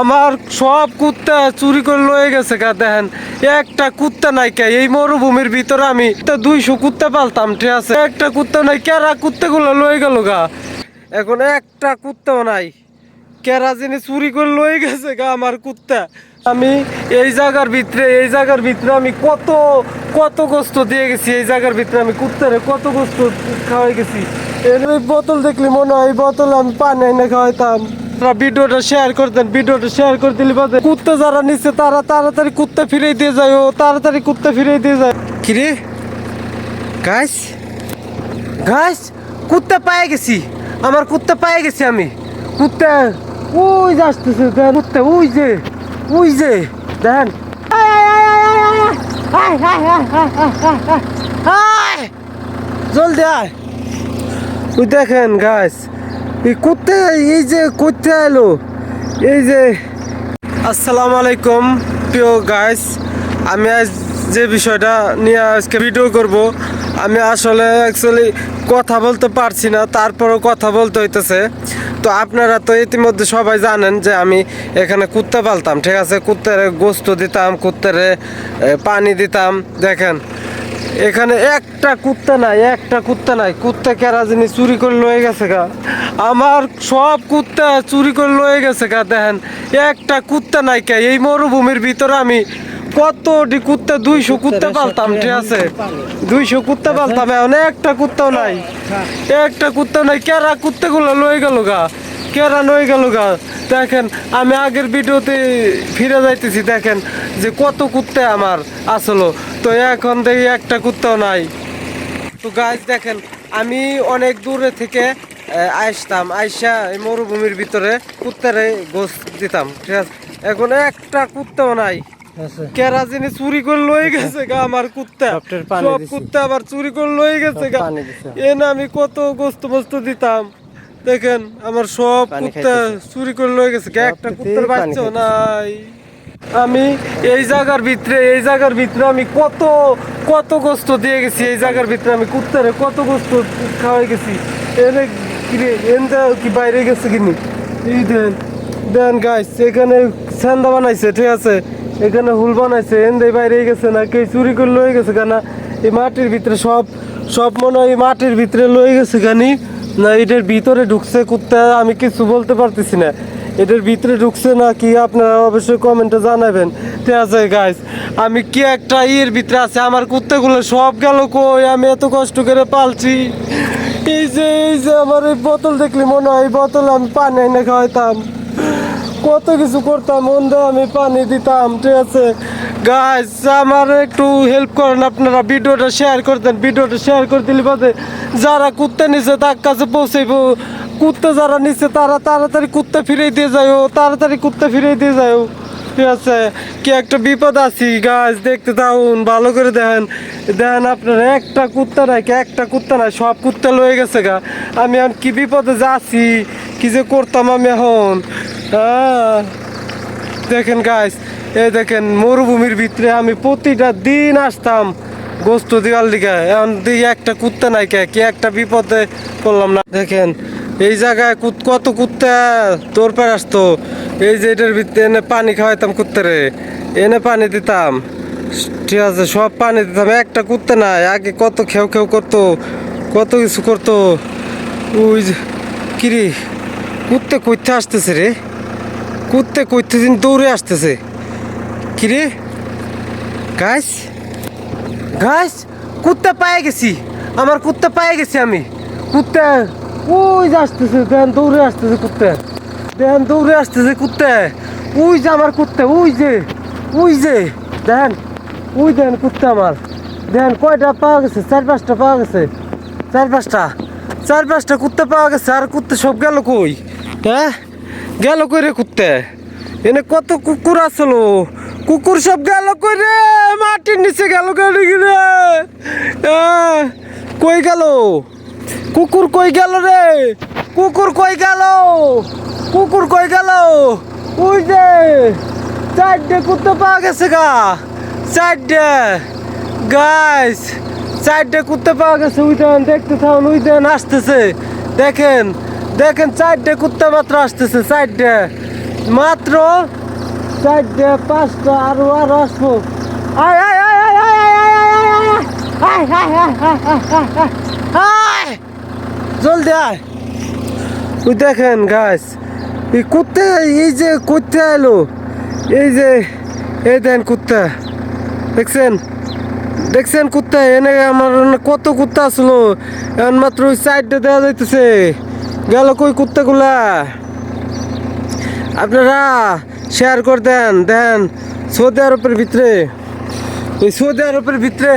আমার সব কুত্তা চুরি করে লয়ে গেছে গা, দেখেন। একটা কুত্তা নাই কে? এই মরুভূমির ভিতরে আমি তা দুইশো কুত্তা পালতাম, ঠিক আছে? একটা কুত্তা নাই, কেরা কুত্তাগুলো লয়ে গেল গা? এখন একটা কুত্তাও নাই। কেরা যিনি চুরি করে লয়ে গেছে গা আমার কুত্তা? আমি এই জায়গার ভিতরে, এই জায়গার ভিতরে আমি কত কত কষ্ট দিয়ে গেছি, এই জায়গার ভিতরে আমি কুত্তারে কত কষ্ট খাওয়াই গেছি। এর বোতল দেখলি মনে হয় বোতল আমি পানি এনে খাওয়াইতাম। আপনারা ভিডিওটা শেয়ার করে দেন ভিডিওটা শেয়ার করে দিলে বাদে কুত্তে যারা নিচ্ছে তারা তাড়াতাড়ি কুত্তে ফিরে দিয়ে যায় ও তাড়াতাড়ি কুত্তে ফিরে দিয়ে যায় কিরে গাছ গাছ কুত্তে পায়ে গেছি আমার কুত্তে পায়ে গেছি আমি কুত্তে ওই যে আসতেছে দেখেন কুত্তে ওই যে ওই যে দেখেন জলদি আয় ওই দেখেন গাছ কুত্তা, এই যে করতে এলো। এই যে, আসসালামু আলাইকুম, প্রিয় গাইস আমি আজ যে বিষয়টা নিয়ে আজকে ভিডিও করব, আমি আসলে অ্যাকচুয়ালি কথা বলতে পারছি না, তারপরেও কথা বলতে হইতেছে। তো আপনারা তো ইতিমধ্যে সবাই জানেন যে আমি এখানে কুত্তা পালতাম, ঠিক আছে? কুত্তারে গোস্ত দিতাম, কুত্তারে পানি দিতাম, দেখেন। এখানে একটা কুত্তা নাই একটা কুত্তা নাই। কুত্তা কেরা জিনিস চুরি করে লয়ে গেছে গা। আমার সব কুত্তা চুরি করে লয়ে গেছে গা দেখেন। একটা কুত্তা নাই কে? এই মরুভূমির ভিতরে আমি কতটি কুত্তা দুইশো কুত্তা পালতাম ঠিক আছে? দুইশো কুত্তা পালতাম এখন একটা কুত্তাও নাই। একটা কুত্তা নাই কেরা কুত্তাগুলো লয়ে গেল গা? কেরা লয়ে গেল গা? দেখেন আমি আগের ভিডিওতে ফিরে যাইতেছি দেখেন যে কত কুত্তা আমার আসলো। তো এখন দেখি একটা কুত্তাও নাই। তো গাছ দেখেন আমি অনেক দূরে থেকে আসতাম আইসা এই মরুভূমির ভিতরে কুত্তারে গোস দিতাম ঠিক আছে? এখন একটা কুত্তাও নাই। কেরা চুরি করে লয়ে গেছে গা আমার কুত্তা। সব কুত্তা আবার চুরি করে লয়ে গেছে গা। এ না আমি কত গোস্ত বস্ত দিতাম। দেখেন আমার সব কুত্তা চুরি করে লয়ে গেছে একটা কুত্তার বাচ্চাও নাই। আমি এই জায়গার ভিতরে, এই জায়গার ভিতরে আমি কত কত কষ্ট দিয়ে গেছি, এই জায়গার ভিতরে আমি কুত্তারে কত গোস্ত খাওয়াই গেছি। এনে কি রে এনটা কি বাইরে গেছে কিনি? এই দেন দেন গাইস এখানে সান্দা বানাইছে, ঠিক আছে? এখানে হুল বানাইছে এনদের বাইরে গেছে না কে চুরি করে লয়ে গেছে কেনা এই মাটির ভিতরে সব সব মনে হয় মাটির ভিতরে লয়ে গেছে গানি না, এটার ভিতরে ঢুকছে কুত্তা, আমি কিছু বলতে পারতেছি না। এটার ভিতরে ঢুকছে না কি আপনারা অবশ্যই কমেন্টে জানাবেন। ঠিক আছে গাইস আমি কি একটা ইয়ের ভিতরে আছে? আমার কুত্তাগুলো সব গেল কই? আমি এত কষ্ট করে পালছি। এই যে এই যে, আমার এই বোতল দেখলি মনে হয়? এই বোতল আমি পানি এনে খাওয়াইতাম। কত কিছু করতাম, মন্দে আমি পানি দিতাম, ঠিক আছে? গাছ আমার একটু হেল্প করেন আপনারা, ভিডিওটা শেয়ার করতেন ভিডিওটা শেয়ার করে দিলে বাদে যারা কুত্তা নিছে তার কাছে পৌঁছাইব। কুত্তা যারা নিচ্ছে তারা তাড়াতাড়ি কুত্তে ফিরে দিয়ে যায় তাড়াতাড়ি কুত্তে ফিরে দিয়ে যায় ঠিক আছে? কি একটা বিপদ আছি গাছ দেখতে থাকুন, ভালো করে দেখেন। দেখেন আপনার একটা কুত্তা নাই একটা কুত্তা নাই, সব কুত্তা লয়ে গেছে গা। আমি এখন কি বিপদে যাচ্ছি কি যে করতাম আমি এখন? হ্যাঁ? দেখেন গাছ এই দেখেন, মরুভূমির ভিতরে আমি প্রতিটা দিন আসতাম। গোস্ত দিওয়ার লিগে। এখন দিই একটা কুত্তা নাই কে? কি একটা বিপদে পড়লাম না। দেখেন, এই জায়গায় কুত কত কুত্তা তোর পার আসতো। এই যে এটার ভিতরে এনে পানি খাওয়াইতাম কুত্তারে। এনে পানি দিতাম। ঠিক আছে, সব পানি দিতাম। একটা কুত্তা নাই। আগে কত খেউ খেউ করতো, কত কিছু করতো। ওই কিরে কুত্তে কইতে আসতেছে রে। কুত্তে কইতে দিন দৌড়ে আসতেছে। কিরে গাছ গাছ কুত্তা পায়ে গেছি। আমার কুত্তা পায়ে গেছি আমি। কুত্তা, ওই যে আসতেছে, দেন দৌড়ে আসতেছে কুত্তা। দেন দৌড়ে আসতেছে কুত্তা। ওই যে আমার কুত্তা, ওই যে ওই যে। দেন, ওই দেন কুত্তা আমার। দেন, কয়টা পাওয়া গেছে? চার পাঁচটা পাওয়া গেছে। চার পাঁচটা। চার পাঁচটা কুত্তা পাওয়া গেছে, আর কুত্তা সব গেল কই? হ্যাঁ? গেল কই রে কুত্তা? এনে কত কুকুর আসলো? কুকুর সব গেল কই রে মাটির নিচে গেল গেল? রে আহ, কই গেল? কুকুর কই গেল রে? কুকুর কই গেল? কুকুর কই গেল? ওই যে চারটে কুত্তা পাওয়া গেছে গা চারটে। গাইস চারটে কুত্তা পাওয়া গেছে ওই দেন দেখতে থাকুন ওই দেন আসতেছে দেখেন দেখেন চারটে কুত্তা মাত্র আসতেছে চারটে। মাত্র চারটে পাঁচটা আরও আর আসব আয় আয় আয় আয় আয় আয় আয় আয় জলদি আয় ওই দেখেন গাছ এই কুত্তে এই যে কুত্তে এলো এই যে এই দেন কুত্তা দেখছেন দেখছেন কুত্তা এনে আমার কত কুত্তা আসলো এখন মাত্র ওই সাইডটা দেওয়া যাইতেছে গেল কই কুত্তাগুলা আপনারা শেয়ার করে, দেন দেন। সৌদি আরবের ভিতরে। এই সৌদি আরবের ভিতরে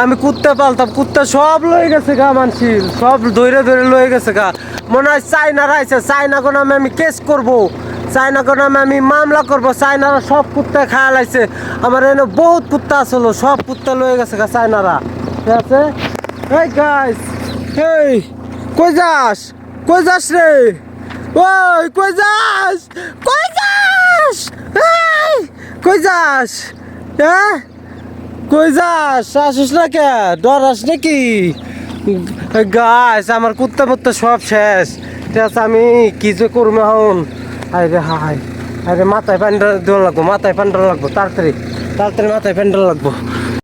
আমি কুত্তা পালতাম, কুত্তা সব লয়ে গেছে গা মানসির। সব ধরে ধরে লয়ে গেছে গা। মনে হয় চাইনা রাইছে চাইনা কোনো নামে আমি কেস করব। চাইনা কোনো নামে আমি মামলা করব। চাইনারা সব কুত্তা খাওয়া লাইছে। আমার এনে বহুত কুত্তা আসলো, সব কুত্তা লয়ে গেছে গা চাইনারা ঠিক আছে? এই গাইস এই, কই যাস? কই যাস রে? ওই, কই যাস? কই যাস? এই, কই যাস? হ্যাঁ? কই যাস? আসিস না কে? ডরাস নাকি? গাছ আমার কুত্তা মুত্তা সব শেষ। ঠিক আছে, আমি কি যে করব এখন? হাই রে হাই হাই রে মাথায় প্যান্ডেল দেওয়া লাগবো, মাথায় প্যান্ডেল লাগবো, তাড়াতাড়ি। তাড়াতাড়ি মাথায় প্যান্ডেল লাগবো।